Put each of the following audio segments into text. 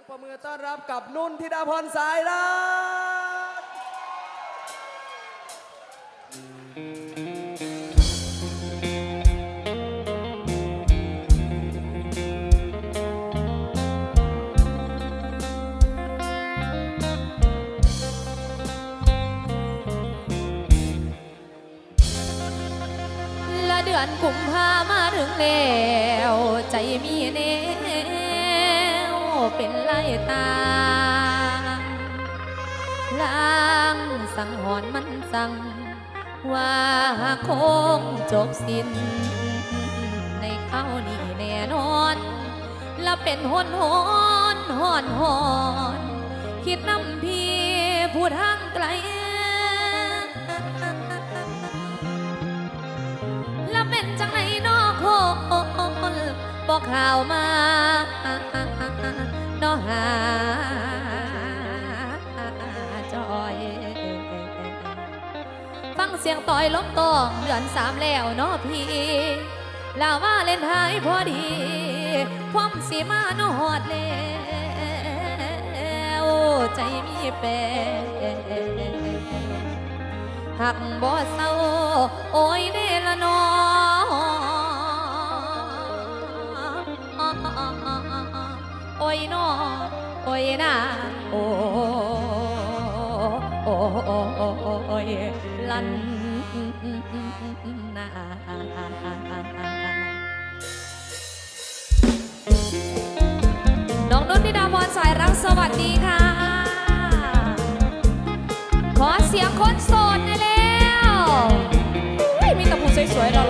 งประมือต้อนรับกับนุ่นธิดาพรสายรักละเดือนกุมภามาถึงแล้ว ใจมีแนว เป็นไล่ตามลางสังหรณ์มันสั่ง ว่าคงจบสิ้น ในข้าวนี้แน่นอน และเป็นหอนหอนหอนหอนคิดน้ำพี่ผู้ทางไกลแล้วเป็นจังไหนนอโคนบอกข่าวมา หาจอย ฟังเสียงต่อยล้มตองเดือนสามแล้วเนอพี่ลาว่าเล่นหายพอดีพร้อมสีมานอดแล้วใจมีแปรหักบ่เศร้าโอ้ยเดละนอ ยนอโอ้ยนาโอโอโอโอโอ้ยลันนาน้องนุ่นธิดาพรสายรักสวัสดีค่ะ ขอเสียงคนโสดหน่อยแล้วมีแต่ผู้สวยๆรอๆมา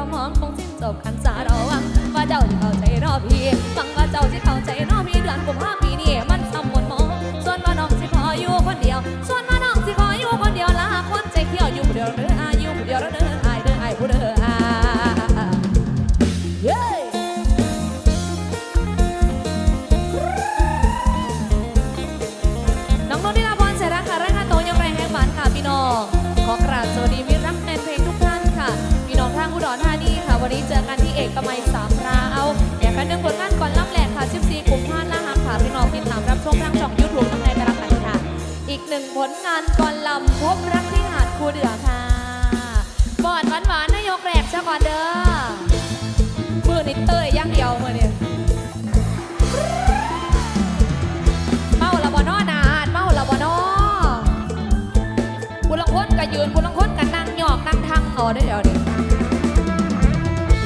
ความองคงสิ้นจบคันสาเราหวังว่าเจ้าจะเข้าใจรอพี่ฟังว่าเจ้าจะเข้าใจรอพี่เดือนกุมภา นผลงานก่อนลำพบรักที่หาดคูเดือค่ะบอดหวานหวานนายกแรกซะก่อนเด้อมือนิเตยย่างเดียวมือเนี่ยเมาละบอนอนานเมาละบอนอคุลังคนก็ยืนคุณลังคนก็นั่งหยอกนั่งทังเอาได้เดี๋ยวนี้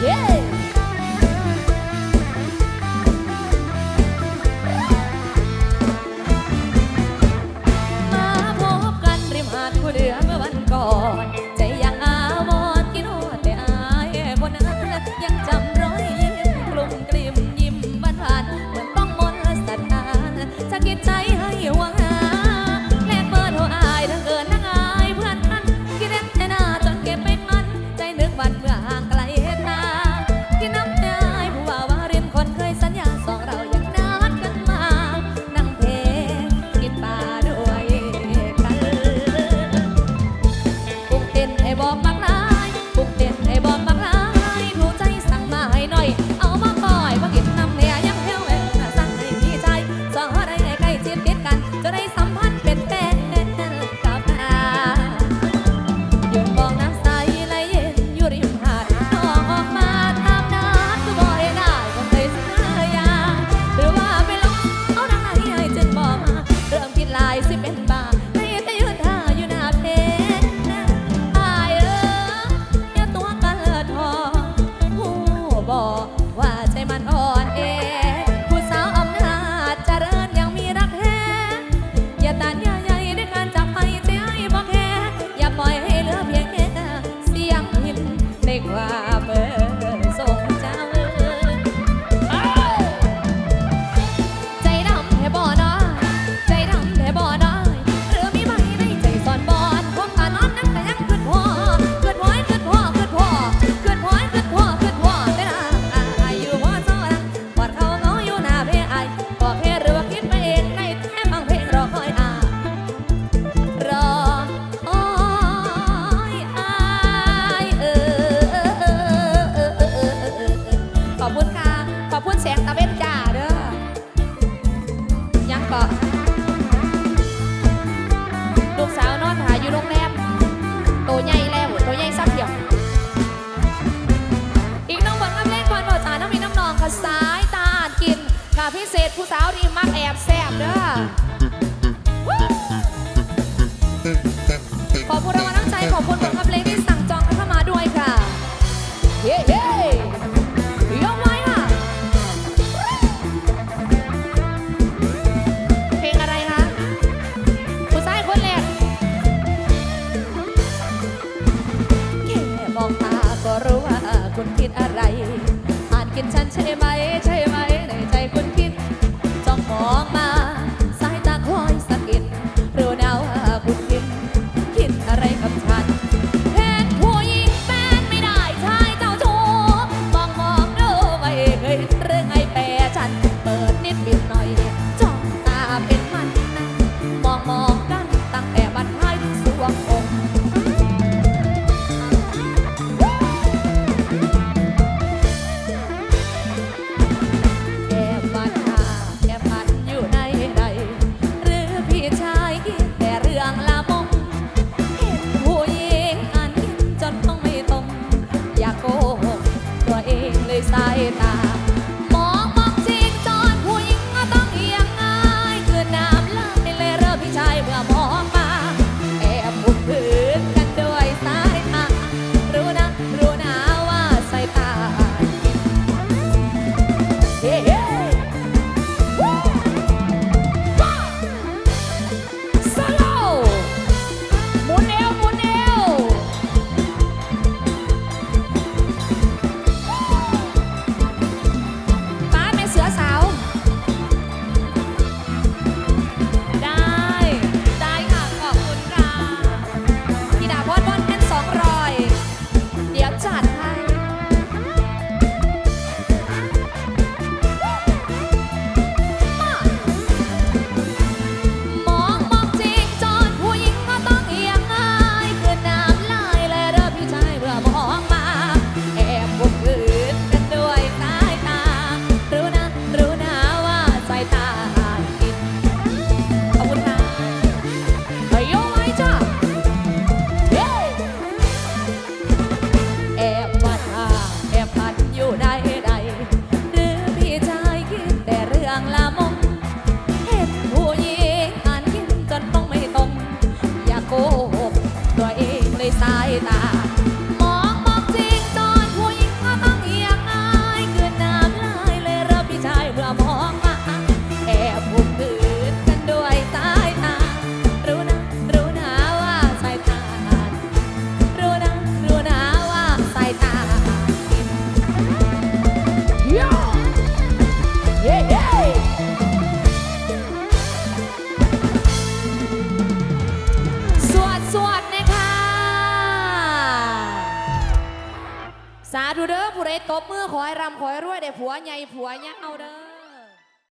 เย้ ตัวใหญ่แล้วตัวใหญ่ซับเดียว อีกน้องบอลมาเล่นคอนบอลาน้องมีน้อนองค่ะสายตาอาจกิน ค่พิเศษผู้สาวนี่มักแอบแซบเด้อ อะไร อาจกินฉันใช่ไหม ใช่ไหม ในใจคุณคิด จ้องมองมา สายตาคอยสะกิดรู้นะว่าคุณคิด คิดอะไรกับฉันแทนผู้หญิงแฟนไม่ได้ชายเจ้าชู้มองมองดูไม่เคยเรื่องไอแปรฉัน เปิดนิดบิดหน่อย ยสายตา 可以 บมือขอให้รำขอให้รวยได้ผัวใหญ่ผัวเงาเด้อ